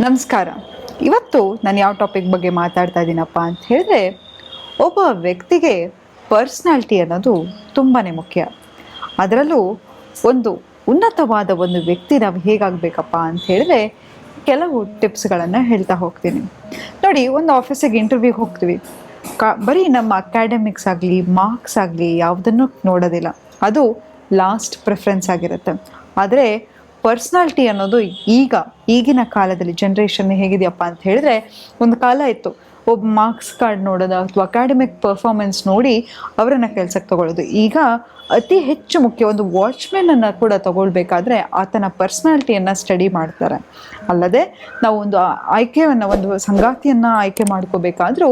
ನಮಸ್ಕಾರ. ಇವತ್ತು ನಾನು ಯಾವ ಟಾಪಿಕ್ ಬಗ್ಗೆ ಮಾತಾಡ್ತಾ ಇದ್ದೀನಪ್ಪ ಅಂತ ಹೇಳಿದ್ರೆ, ಒಬ್ಬ ವ್ಯಕ್ತಿಗೆ ಪರ್ಸ್ನಾಲ್ಟಿ ಅನ್ನೋದು ತುಂಬಾ ಮುಖ್ಯ. ಅದರಲ್ಲೂ ಒಂದು ಉನ್ನತವಾದ ಒಂದು ವ್ಯಕ್ತಿ ನಾವು ಹೇಗಾಗಬೇಕಪ್ಪ ಅಂತ ಹೇಳಿದ್ರೆ, ಕೆಲವು ಟಿಪ್ಸ್ಗಳನ್ನು ಹೇಳ್ತಾ ಹೋಗ್ತೀನಿ. ನೋಡಿ, ಒಂದು ಆಫೀಸಿಗೆ ಇಂಟರ್ವ್ಯೂಗೆ ಹೋಗ್ತೀವಿ. ಕ, ಬರೀ ನಮ್ಮ ಅಕಾಡೆಮಿಕ್ಸ್ ಆಗಲಿ ಮಾರ್ಕ್ಸ್ ಆಗಲಿ ಯಾವುದನ್ನು ನೋಡೋದಿಲ್ಲ. ಅದು ಲಾಸ್ಟ್ ಪ್ರಿಫರೆನ್ಸ್ ಆಗಿರುತ್ತೆ. ಆದರೆ ಪರ್ಸ್ನಾಲಿಟಿ ಅನ್ನೋದು ಈಗ, ಈಗಿನ ಕಾಲದಲ್ಲಿ ಜನ್ರೇಷನ್ ಹೇಗಿದೆಯಪ್ಪ ಅಂತ ಹೇಳಿದ್ರೆ, ಒಂದು ಕಾಲ ಇತ್ತು. ಒಬ್ಬ ಮಾರ್ಕ್ಸ್ ಕಾರ್ಡ್ ನೋಡೋದು ಅಥವಾ ಅಕಾಡೆಮಿಕ್ ಪರ್ಫಾರ್ಮೆನ್ಸ್ ನೋಡಿ ಅವರನ್ನು ಕೆಲ್ಸಕ್ಕೆ ತಗೊಳ್ಳೋದು. ಈಗ ಅತಿ ಹೆಚ್ಚು ಮುಖ್ಯ ಒಂದು ವಾಚ್ಮೆನನ್ನು ಕೂಡ ತಗೊಳ್ಬೇಕಾದ್ರೆ ಆತನ ಪರ್ಸ್ನಾಲಿಟಿಯನ್ನು ಸ್ಟಡಿ ಮಾಡ್ತಾರೆ. ಅಲ್ಲದೆ ನಾವು ಒಂದು ಆಯ್ಕೆಯನ್ನು, ಒಂದು ಸಂಗಾತಿಯನ್ನು ಆಯ್ಕೆ ಮಾಡ್ಕೋಬೇಕಾದ್ರೂ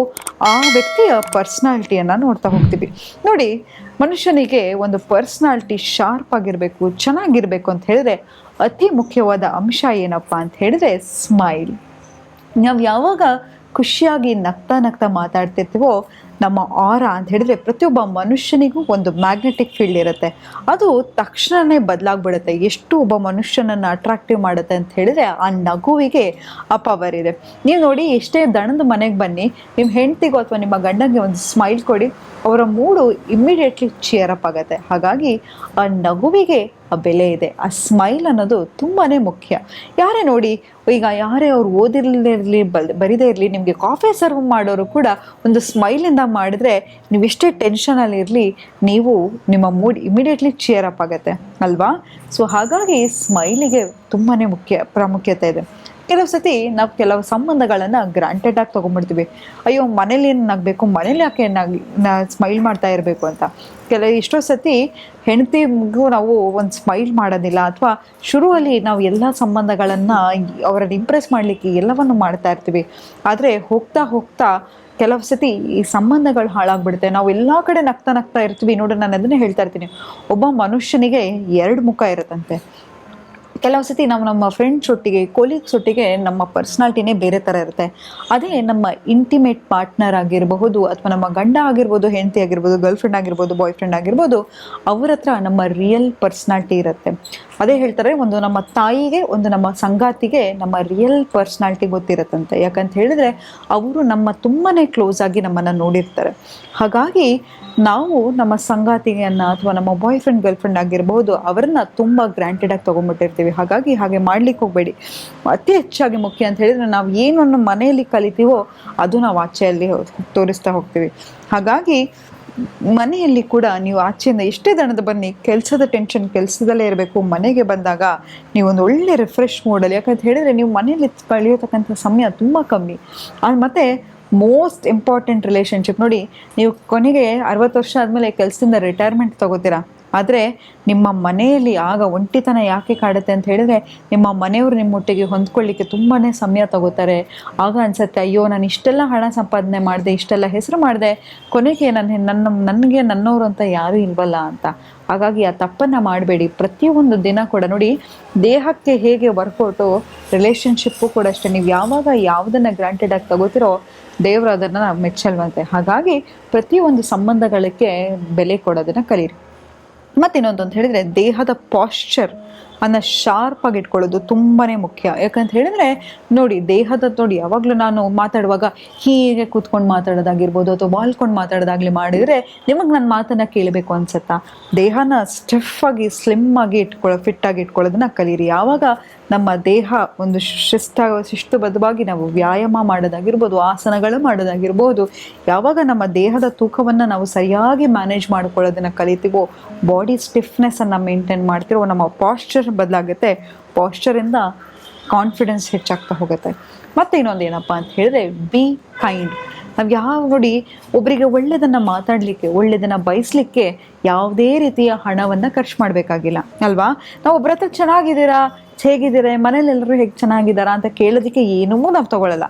ಆ ವ್ಯಕ್ತಿಯ ಪರ್ಸ್ನಾಲಿಟಿಯನ್ನು ನೋಡ್ತಾ ಹೋಗ್ತೀವಿ. ನೋಡಿ, ಮನುಷ್ಯನಿಗೆ ಒಂದು ಪರ್ಸ್ನಾಲಿಟಿ ಶಾರ್ಪ್ ಆಗಿರಬೇಕು, ಚೆನ್ನಾಗಿರಬೇಕು ಅಂತ ಹೇಳಿದ್ರೆ ಅತಿ ಮುಖ್ಯವಾದ ಅಂಶ ಏನಪ್ಪ ಅಂತ ಹೇಳಿದ್ರೆ ಸ್ಮೈಲ್ ನಾವು ಯಾವಾಗ ಖುಷಿಯಾಗಿ ನಗ್ತಾ ನಗ್ತಾ ಮಾತಾಡ್ತಿರ್ತೀವೋ ನಮ್ಮ ಆರ ಅಂತ ಹೇಳಿದ್ರೆ ಪ್ರತಿಯೊಬ್ಬ ಮನುಷ್ಯನಿಗೂ ಒಂದು ಮ್ಯಾಗ್ನೆಟಿಕ್ ಫೀಲ್ಡ್ ಇರುತ್ತೆ. ಅದು ತಕ್ಷಣವೇ ಬದಲಾಗ್ಬಿಡುತ್ತೆ. ಎಷ್ಟು ಒಬ್ಬ ಮನುಷ್ಯನನ್ನು ಅಟ್ರಾಕ್ಟಿವ್ ಮಾಡುತ್ತೆ ಅಂತ ಹೇಳಿದ್ರೆ ಆ ನಗುವಿಗೆ ಆ ಪವರ್ ಇದೆ. ನೀವು ನೋಡಿ ಎಷ್ಟೇ ದಣದ ಮನೆಗೆ ಬನ್ನಿ ನಿಮ್ಮ ಹೆಂಡತಿಗೋ ಅಥವಾ ನಿಮ್ಮ ಗಂಡನಿಗೆ ಒಂದು ಸ್ಮೈಲ್ ಕೊಡಿ, ಅವರ ಮೂಡು ಇಮ್ಮಿಡಿಯೇಟ್ಲಿ ಚಿಯರ್ ಅಪ್ ಆಗುತ್ತೆ. ಹಾಗಾಗಿ ಆ ನಗುವಿಗೆ ಬೆಲೆ ಇದೆ. ಆ ಸ್ಮೈಲ್ ಅನ್ನೋದು ತುಂಬಾ ಮುಖ್ಯ. ಯಾರೇ ನೋಡಿ, ಈಗ ಯಾರೇ ಅವ್ರು ಓದಿರಲಿರಲಿ ಬಲ್, ಬರೀದೇ ಇರಲಿ, ನಿಮಗೆ ಕಾಫಿ ಸರ್ವ್ ಮಾಡೋರು ಕೂಡ ಒಂದು ಸ್ಮೈಲಿಂದ ಮಾಡಿದ್ರೆ ನೀವು ಎಷ್ಟೇ ಟೆನ್ಷನಲ್ಲಿರಲಿ ನೀವು ನಿಮ್ಮ ಮೂಡ್ ಇಮಿಡಿಯೇಟ್ಲಿ ಚಿಯರ್ ಅಪ್ ಆಗುತ್ತೆ. ಅಲ್ವಾ? ಸೊ ಹಾಗಾಗಿ ಸ್ಮೈಲಿಗೆ ತುಂಬಾ ಮುಖ್ಯ ಪ್ರಾಮುಖ್ಯತೆ ಇದೆ. ಕೆಲವು ಸತಿ ನಾವು ಕೆಲವು ಸಂಬಂಧಗಳನ್ನು ಗ್ರಾಂಟೆಡ್ ಆಗಿ ತೊಗೊಂಡ್ಬಿಡ್ತೀವಿ. ಅಯ್ಯೋ, ಮನೇಲಿ ಏನು ನಗಬೇಕು ಮನೇಲಿ ಯಾಕೆ ಸ್ಮೈಲ್ ಮಾಡ್ತಾ ಇರಬೇಕು ಅಂತ. ಕೆಲವು ಎಷ್ಟೋ ಸತಿ ಹೆಂಡತಿಗೂ ನಾವು ಒಂದು ಸ್ಮೈಲ್ ಮಾಡೋದಿಲ್ಲ ಅಥವಾ ಶುರುವಲ್ಲಿ ನಾವು ಎಲ್ಲ ಸಂಬಂಧಗಳನ್ನು ಅವರನ್ನು ಇಂಪ್ರೆಸ್ ಮಾಡಲಿಕ್ಕೆ ಎಲ್ಲವನ್ನು ಮಾಡ್ತಾ ಇರ್ತೀವಿ. ಆದರೆ ಹೋಗ್ತಾ ಹೋಗ್ತಾ ಕೆಲವು ಸತಿ ಈ ಸಂಬಂಧಗಳು ಹಾಳಾಗ್ಬಿಡುತ್ತೆ. ನಾವು ಎಲ್ಲ ಕಡೆ ನಗ್ತಾ ನಗ್ತಾ ಇರ್ತೀವಿ ನೋಡಿ, ನಾನು ಅದನ್ನೇ ಹೇಳ್ತಾ ಇರ್ತೀನಿ. ಒಬ್ಬ ಮನುಷ್ಯನಿಗೆ ಎರಡು ಮುಖ ಇರುತ್ತಂತೆ. ಕೆಲವು ಸತಿ ನಾವು ನಮ್ಮ ಫ್ರೆಂಡ್ಸ್ ಒಟ್ಟಿಗೆ ಕೊಲೀಗ್ಸ್ ಒಟ್ಟಿಗೆ ನಮ್ಮ ಪರ್ಸ್ನಾಲಿಟಿನೇ ಬೇರೆ ಥರ ಇರುತ್ತೆ. ಅದೇ ನಮ್ಮ ಇಂಟಿಮೇಟ್ ಪಾರ್ಟ್ನರ್ ಆಗಿರಬಹುದು ಅಥವಾ ನಮ್ಮ ಗಂಡ ಆಗಿರ್ಬೋದು, ಹೆಂಡತಿ ಆಗಿರ್ಬೋದು ಗರ್ಲ್ ಫ್ರೆಂಡ್ ಆಗಿರ್ಬೋದು ಬಾಯ್ ಫ್ರೆಂಡ್ ಆಗಿರ್ಬೋದು, ಅವ್ರ ಹತ್ರ ನಮ್ಮ ರಿಯಲ್ ಪರ್ಸ್ನಾಲಿಟಿ ಇರುತ್ತೆ. ಅದೇ ಹೇಳ್ತಾರೆ, ಒಂದು ನಮ್ಮ ತಾಯಿಗೆ, ಒಂದು ನಮ್ಮ ಸಂಗಾತಿಗೆ ನಮ್ಮ ರಿಯಲ್ ಪರ್ಸ್ನಾಲಿಟಿ ಗೊತ್ತಿರುತ್ತಂತೆ. ಯಾಕಂತ ಹೇಳಿದ್ರೆ, ಅವರು ನಮ್ಮ ತುಂಬಾ ಕ್ಲೋಸ್ ಆಗಿ ನಮ್ಮನ್ನು ನೋಡಿರ್ತಾರೆ. ಹಾಗಾಗಿ ನಾವು ನಮ್ಮ ಸಂಗಾತಿಯನ್ನು ಅಥವಾ ನಮ್ಮ ಬಾಯ್ ಫ್ರೆಂಡ್ ಗರ್ಲ್ ಫ್ರೆಂಡ್ ಆಗಿರಬಹುದು ಅವರನ್ನ ತುಂಬ ಗ್ರ್ಯಾಂಟೆಡಾಗಿ ತೊಗೊಂಡ್ಬಿಟ್ಟಿರ್ತೀವಿ. ಹಾಗಾಗಿ ಹಾಗೆ ಮಾಡ್ಲಿಕ್ಕೆ ಹೋಗಬೇಡಿ. ಅತಿ ಹೆಚ್ಚಾಗಿ ಮುಖ್ಯ ಅಂತ ಹೇಳಿದ್ರೆ ನಾವು ಏನನ್ನು ಮನೆಯಲ್ಲಿ ಕಲಿತೀವೋ ಅದು ನಾವು ಆಚೆಯಲ್ಲಿ ತೋರಿಸ್ತಾ ಹೋಗ್ತೀವಿ. ಹಾಗಾಗಿ ಮನೆಯಲ್ಲಿ ಕೂಡ ನೀವು ಆಚೆಯಿಂದ ಎಷ್ಟೇ ದಣದ ಬನ್ನಿ, ಕೆಲಸದ ಟೆನ್ಷನ್ ಕೆಲಸದಲ್ಲೇ ಇರಬೇಕು, ಮನೆಗೆ ಬಂದಾಗ ನೀವು ಒಂದು ಒಳ್ಳೆ ರಿಫ್ರೆಶ್ ಮೂಡಲ್ಲಿ ಯಾಕಂತ ಹೇಳಿದ್ರೆ ನೀವು ಮನೆಯಲ್ಲಿ ಕಳೆಯೋತಕ್ಕಂಥ ಸಮಯ ತುಂಬ ಕಮ್ಮಿ. ಅದು ಮತ್ತೆ ಮೋಸ್ಟ್ ಇಂಪಾರ್ಟೆಂಟ್ ರಿಲೇಷನ್ಶಿಪ್ ನೋಡಿ, ನೀವು ಕೊನೆಗೆ ಅರವತ್ತು ವರ್ಷ ಆದಮೇಲೆ ಕೆಲಸದಿಂದ ರಿಟೈರ್ಮೆಂಟ್ ತಗೋತೀರಾ? ಆದರೆ ನಿಮ್ಮ ಮನೆಯಲ್ಲಿ ಆಗ ಒಂಟಿತನ ಯಾಕೆ ಕಾಡುತ್ತೆ ಅಂತ ಹೇಳಿದ್ರೆ ನಿಮ್ಮ ಮನೆಯವರು ನಿಮ್ಮೊಟ್ಟಿಗೆ ಹೊಂದ್ಕೊಳ್ಳಿಕ್ಕೆ ತುಂಬಾ ಸಮಯ ತಗೋತಾರೆ. ಆಗ ಅನ್ಸುತ್ತೆ, ಅಯ್ಯೋ, ನಾನು ಇಷ್ಟೆಲ್ಲ ಹಣ ಸಂಪಾದನೆ ಮಾಡಿದೆ, ಇಷ್ಟೆಲ್ಲ ಹೆಸರು ಮಾಡಿದೆ, ಕೊನೆಗೆ ನನ್ನ ನನ್ನ, ನನಗೆ ನನ್ನವರು ಅಂತ ಯಾರೂ ಇಲ್ವಲ್ಲ ಅಂತ. ಹಾಗಾಗಿ ಆ ತಪ್ಪನ್ನು ಮಾಡಬೇಡಿ. ಪ್ರತಿಯೊಂದು ದಿನ ಕೂಡ ನೋಡಿ, ದೇಹಕ್ಕೆ ಹೇಗೆ ವರ್ಕೌಟು ರಿಲೇಷನ್ಶಿಪ್ಪು ಕೂಡ ಅಷ್ಟೇ, ನೀವು ಯಾವಾಗ ಯಾವುದನ್ನು ಗ್ರಾಂಟೆಡ್ ಆಗಿ ತಗೋತಿರೋ, ದೇವರು ಅದನ್ನು ಮೆಚ್ಚಲ್ವಂತೆ. ಹಾಗಾಗಿ ಪ್ರತಿಯೊಂದು ಸಂಬಂಧಗಳಿಗೆ ಬೆಲೆ ಕೊಡೋದನ್ನು ಕಲೀರಿ. ಮತ್ತಿನ್ನೊಂದು ಅಂತ ಹೇಳಿದ್ರೆ ದೇಹದ ಪಾಶ್ಚರ್ ಅನ್ನ ಶಾರ್ಪ್ ಆಗಿ ಇಟ್ಕೊಳ್ಳೋದು ತುಂಬಾನೇ ಮುಖ್ಯ. ಯಾಕಂತ ಹೇಳಿದ್ರೆ, ನೋಡಿ, ದೇಹದ ನೋಡಿ, ಯಾವಾಗಲೂ ನಾನು ಮಾತಾಡುವಾಗ ಹೀಗೆ ಕೂತ್ಕೊಂಡು ಮಾತಾಡೋದಾಗಿರ್ಬೋದು ಅಥವಾ ವಾಲ್ಕೊಂಡು ಮಾತಾಡೋದಾಗ್ಲಿ ಮಾಡಿದರೆ ನಿಮಗೆ ನನ್ನ ಮಾತನ್ನ ಕೇಳಬೇಕು ಅನ್ಸುತ್ತಾ? ದೇಹನ ಸ್ಟಿಫ್ ಆಗಿ ಸ್ಲಿಮ್ ಆಗಿ ಇಟ್ಕೊಳ್ಳೋ ಆಗಿ ಇಟ್ಕೊಳ್ಳೋದನ್ನ ಕಲೀರಿ. ಯಾವಾಗ ನಮ್ಮ ದೇಹ ಒಂದು ಶಿಸ್ತ ಶಿಸ್ತುಬದ್ಧವಾಗಿ ನಾವು ವ್ಯಾಯಾಮ ಮಾಡೋದಾಗಿರ್ಬೋದು, ಆಸನಗಳು ಮಾಡೋದಾಗಿರ್ಬೋದು, ಯಾವಾಗ ನಮ್ಮ ದೇಹದ ತೂಕವನ್ನು ನಾವು ಸರಿಯಾಗಿ ಮ್ಯಾನೇಜ್ ಮಾಡ್ಕೊಳ್ಳೋದನ್ನ ಕಲಿತೀವೋ ಬಾಡಿ ಸ್ಟಿಫ್ನೆಸ್ಸನ್ನು ಮೇಂಟೈನ್ ಮಾಡ್ತಿರೋ, ನಮ್ಮ ಪಾಶ್ಚರ್ ಬದಲಾಗುತ್ತೆ. ಪಾಶ್ಚರಿಂದ ಕಾನ್ಫಿಡೆನ್ಸ್ ಹೆಚ್ಚಾಗ್ತಾ ಹೋಗುತ್ತೆ. ಮತ್ತೆ ಇನ್ನೊಂದು ಏನಪ್ಪ ಅಂತ ಹೇಳಿದ್ರೆ ಬಿ ಕೈಂಡ್ ನಾವು ಯಾವ ನೋಡಿ ಒಬ್ಬರಿಗೆ ಒಳ್ಳೆಯದನ್ನು ಮಾತಾಡಲಿಕ್ಕೆ ಒಳ್ಳೆಯದನ್ನು ಬಯಸಲಿಕ್ಕೆ ಯಾವುದೇ ರೀತಿಯ ಹಣವನ್ನು ಖರ್ಚು ಮಾಡಬೇಕಾಗಿಲ್ಲ, ಅಲ್ವಾ? ನಾವು ಒಬ್ಬರ ಹತ್ರ ಚೆನ್ನಾಗಿದ್ದೀರಾ, ಹೇಗಿದ್ದೀರಾ ಮನೇಲೆಲ್ಲರೂ ಹೇಗೆ ಚೆನ್ನಾಗಿದ್ದಾರಾ ಅಂತ ಕೇಳೋದಕ್ಕೆ ಏನೂ ನಾವು ತಗೊಳ್ಳಲ್ಲ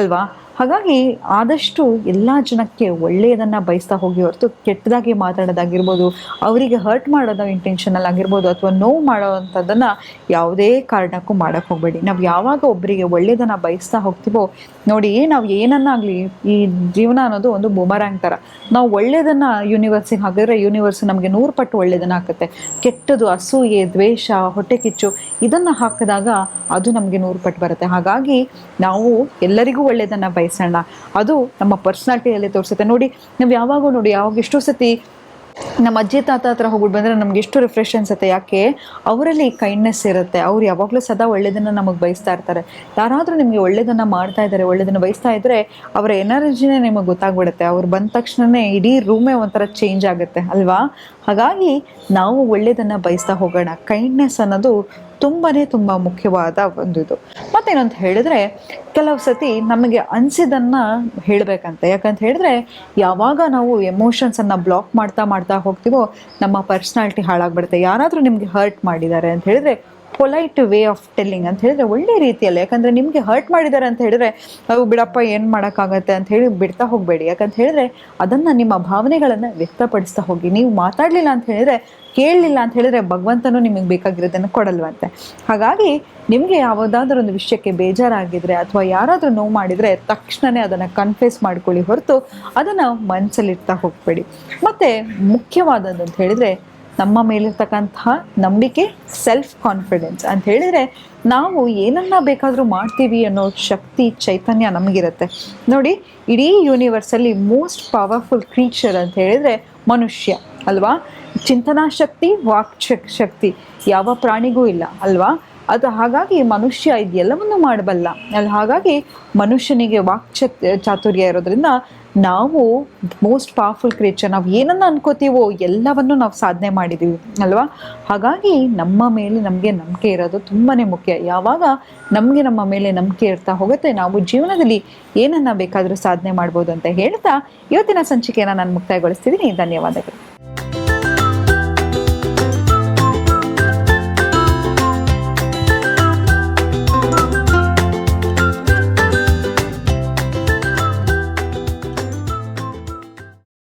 ಅಲ್ವಾ? ಹಾಗಾಗಿ ಆದಷ್ಟು ಎಲ್ಲ ಜನಕ್ಕೆ ಒಳ್ಳೆಯದನ್ನು ಬಯಸ್ತಾ ಹೋಗಿ ಹೊರತು ಕೆಟ್ಟದಾಗಿ ಮಾತಾಡೋದಾಗಿರ್ಬೋದು, ಅವರಿಗೆ ಹರ್ಟ್ ಮಾಡೋದು ಇಂಟೆನ್ಷನಲ್ ಆಗಿರ್ಬೋದು ಅಥವಾ ನೋವು ಮಾಡೋವಂಥದ್ದನ್ನು ಯಾವುದೇ ಕಾರಣಕ್ಕೂ ಮಾಡೋಕ್ಕೆ ಹೋಗಬೇಡಿ. ನಾವು ಯಾವಾಗ ಒಬ್ಬರಿಗೆ ಒಳ್ಳೆಯದನ್ನು ಬಯಸ್ತಾ ಹೋಗ್ತೀವೋ, ನೋಡಿ ನಾವು ಏನನ್ನಾಗಲಿ ಈ ಜೀವನ ಅನ್ನೋದು ಒಂದು ಬುಮರಾಂಗ್ ಥರ ನಾವು ಒಳ್ಳೆಯದನ್ನು ಯೂನಿವರ್ಸಿಗೆ ಹಾಕಿದ್ರೆ ಯೂನಿವರ್ಸ್ ನಮಗೆ ನೂರು ಪಟ್ಟು ಒಳ್ಳೆಯದನ್ನು ಹಾಕುತ್ತೆ. ಕೆಟ್ಟದು, ಅಸೂಯೆ, ದ್ವೇಷ, ಹೊಟ್ಟೆ ಕಿಚ್ಚು ಇದನ್ನು ಹಾಕಿದಾಗ ಅದು ನಮಗೆ ನೂರು ಪಟ್ಟು ಬರುತ್ತೆ. ಹಾಗಾಗಿ ನಾವು ಎಲ್ಲರಿಗೂ ಒಳ್ಳೆಯದನ್ನು ಬಯಸೋಣ. ಅದು ನಮ್ಮ ಪರ್ಸ್ನಾಲಿಟಿಯಲ್ಲಿ ತೋರಿಸುತ್ತೆ. ನೋಡಿ, ನಾವು ಯಾವಾಗೂ ನೋಡಿ, ಯಾವಾಗ ಎಷ್ಟೋ ಸತಿ ನಮ್ಮ ಅಜ್ಜಿ, ತಾತ ಹತ್ರ ಹೋಗ್ಬಿಟ್ಟು ಬಂದರೆ ನಮ್ಗೆ ಎಷ್ಟು ರಿಫ್ರೆಶ್ ಅನ್ಸುತ್ತೆ. ಯಾಕೆ? ಅವರಲ್ಲಿ ಕೈಂಡ್ನೆಸ್ ಇರುತ್ತೆ. ಅವ್ರು ಯಾವಾಗಲೂ ಸದಾ ಒಳ್ಳೇದನ್ನು ನಮಗೆ ಬಯಸ್ತಾ ಇರ್ತಾರೆ. ಯಾರಾದರೂ ನಿಮಗೆ ಒಳ್ಳೇದನ್ನು ಮಾಡ್ತಾ ಇದ್ದಾರೆ ಒಳ್ಳೇದನ್ನು ಬಯಸ್ತಾ ಇದ್ದರೆ ಅವರ ಎನರ್ಜಿನೇ ನಿಮಗೆ ಗೊತ್ತಾಗ್ಬಿಡುತ್ತೆ. ಅವ್ರು ಬಂದ ತಕ್ಷಣವೇ ಇಡೀ ರೂಮೇ ಒಂಥರ ಚೇಂಜ್ ಆಗುತ್ತೆ, ಅಲ್ವಾ? ಹಾಗಾಗಿ ನಾವು ಒಳ್ಳೇದನ್ನು ಬಯಸ್ತಾ ಹೋಗೋಣ. ಕೈಂಡ್ನೆಸ್ ಅನ್ನೋದು ತುಂಬಾ ತುಂಬ ಮುಖ್ಯವಾದ ಒಂದು ಇದು ಮತ್ತೇನಂತ ಹೇಳಿದ್ರೆ, ಕೆಲವು ಸತಿ ನಮಗೆ ಅನಿಸಿದ್ದನ್ನು ಹೇಳಬೇಕಂತ. ಯಾಕಂತ ಹೇಳಿದ್ರೆ, ಯಾವಾಗ ನಾವು ಎಮೋಷನ್ಸನ್ನು ಬ್ಲಾಕ್ ಮಾಡ್ತಾ ಮಾಡ್ತಾ ಹೋಗ್ತೀವೋ, ನಮ್ಮ ಪರ್ಸ್ನಾಲಿಟಿ ಹಾಳಾಗ್ಬಿಡುತ್ತೆ. ಯಾರಾದರೂ ನಿಮಗೆ ಹರ್ಟ್ ಮಾಡಿದ್ದಾರೆ ಅಂತ ಹೇಳಿದ್ರೆ ಪೊಲೈಟ್ ವೇ ಆಫ್ ಟೆಲ್ಲಿಂಗ್ ಅಂತ ಹೇಳಿದ್ರೆ ಒಳ್ಳೆ ರೀತಿಯಲ್ಲಿ, ಯಾಕಂದರೆ ನಿಮಗೆ ಹರ್ಟ್ ಮಾಡಿದ್ದಾರೆ ಅಂತ ಹೇಳಿದ್ರೆ ಅವು ಬಿಡಪ್ಪ, ಏನು ಮಾಡೋಕ್ಕಾಗತ್ತೆ ಅಂತ ಹೇಳಿ ಬಿಡ್ತಾ ಹೋಗಬೇಡಿ. ಯಾಕಂತ ಹೇಳಿದ್ರೆ ಅದನ್ನು ನಿಮ್ಮ ಭಾವನೆಗಳನ್ನು ವ್ಯಕ್ತಪಡಿಸ್ತಾ ಹೋಗಿ. ನೀವು ಮಾತಾಡಲಿಲ್ಲ ಅಂತ ಹೇಳಿದ್ರೆ, ಕೇಳಲಿಲ್ಲ ಅಂತ ಹೇಳಿದ್ರೆ ಭಗವಂತನೂ ನಿಮಗೆ ಬೇಕಾಗಿರೋದನ್ನು ಕೊಡಲ್ವಂತೆ. ಹಾಗಾಗಿ ನಿಮಗೆ ಯಾವುದಾದ್ರೂ ಒಂದು ವಿಷಯಕ್ಕೆ ಬೇಜಾರಾಗಿದ್ರೆ ಅಥವಾ ಯಾರಾದರೂ ನೋವು ಮಾಡಿದರೆ ತಕ್ಷಣವೇ ಅದನ್ನು ಕನ್ಫ್ಯೂಸ್ ಮಾಡ್ಕೊಳ್ಳಿ ಹೊರತು ಅದನ್ನು ಮನಸ್ಸಲ್ಲಿಡ್ತಾ ಹೋಗಬೇಡಿ. ಮತ್ತು ಮುಖ್ಯವಾದದ್ದು ಅಂತ ಹೇಳಿದರೆ ನಮ್ಮ ಮೇಲಿರ್ತಕ್ಕಂತಹ ನಂಬಿಕೆ ಸೆಲ್ಫ್ ಕಾನ್ಫಿಡೆನ್ಸ್ ಅಂತ ಹೇಳಿದರೆ ನಾವು ಏನನ್ನ ಬೇಕಾದರೂ ಮಾಡ್ತೀವಿ ಅನ್ನೋ ಶಕ್ತಿ, ಚೈತನ್ಯ ನಮಗಿರುತ್ತೆ. ನೋಡಿ, ಇಡೀ ಯೂನಿವರ್ಸಲ್ಲಿ ಮೋಸ್ಟ್ ಪವರ್ಫುಲ್ ಕ್ರೀಚರ್ ಅಂತ ಹೇಳಿದರೆ ಮನುಷ್ಯ, ಅಲ್ವಾ? ಚಿಂತನಾ ಶಕ್ತಿ ವಾಕ್ ಶಕ್ತಿ. ಯಾವ ಪ್ರಾಣಿಗೂ ಇಲ್ಲ, ಅಲ್ವಾ? ಅದು ಹಾಗಾಗಿ ಮನುಷ್ಯ ಇದೆಲ್ಲವನ್ನು ಮಾಡಬಲ್ಲ. ಅಲ್ಲಿ ಹಾಗಾಗಿ ಮನುಷ್ಯನಿಗೆ ವಾಕ್ ಚಾತುರ್ಯ ಇರೋದ್ರಿಂದ ನಾವು ಮೋಸ್ಟ್ ಪವರ್ಫುಲ್ ಕ್ರಿಯೇಚರ್ ನಾವು ಏನನ್ನ ಅನ್ಕೋತೀವೋ ಎಲ್ಲವನ್ನು ನಾವು ಸಾಧನೆ ಮಾಡಿದ್ದೀವಿ ಅಲ್ವಾ? ಹಾಗಾಗಿ ನಮ್ಮ ಮೇಲೆ ನಮಗೆ ನಂಬಿಕೆ ಇರೋದು ತುಂಬಾ ಮುಖ್ಯ. ಯಾವಾಗ ನಮಗೆ ನಮ್ಮ ಮೇಲೆ ನಂಬಿಕೆ ಇರ್ತಾ ಹೋಗುತ್ತೆ, ನಾವು ಜೀವನದಲ್ಲಿ ಏನನ್ನ ಬೇಕಾದರೂ ಸಾಧನೆ ಮಾಡ್ಬೋದು ಅಂತ ಹೇಳ್ತಾ ಇವತ್ತಿನ ಸಂಚಿಕೆಯನ್ನು ನಾನು ಮುಕ್ತಾಯಗೊಳಿಸ್ತಿದ್ದೀನಿ. ಧನ್ಯವಾದಗಳು.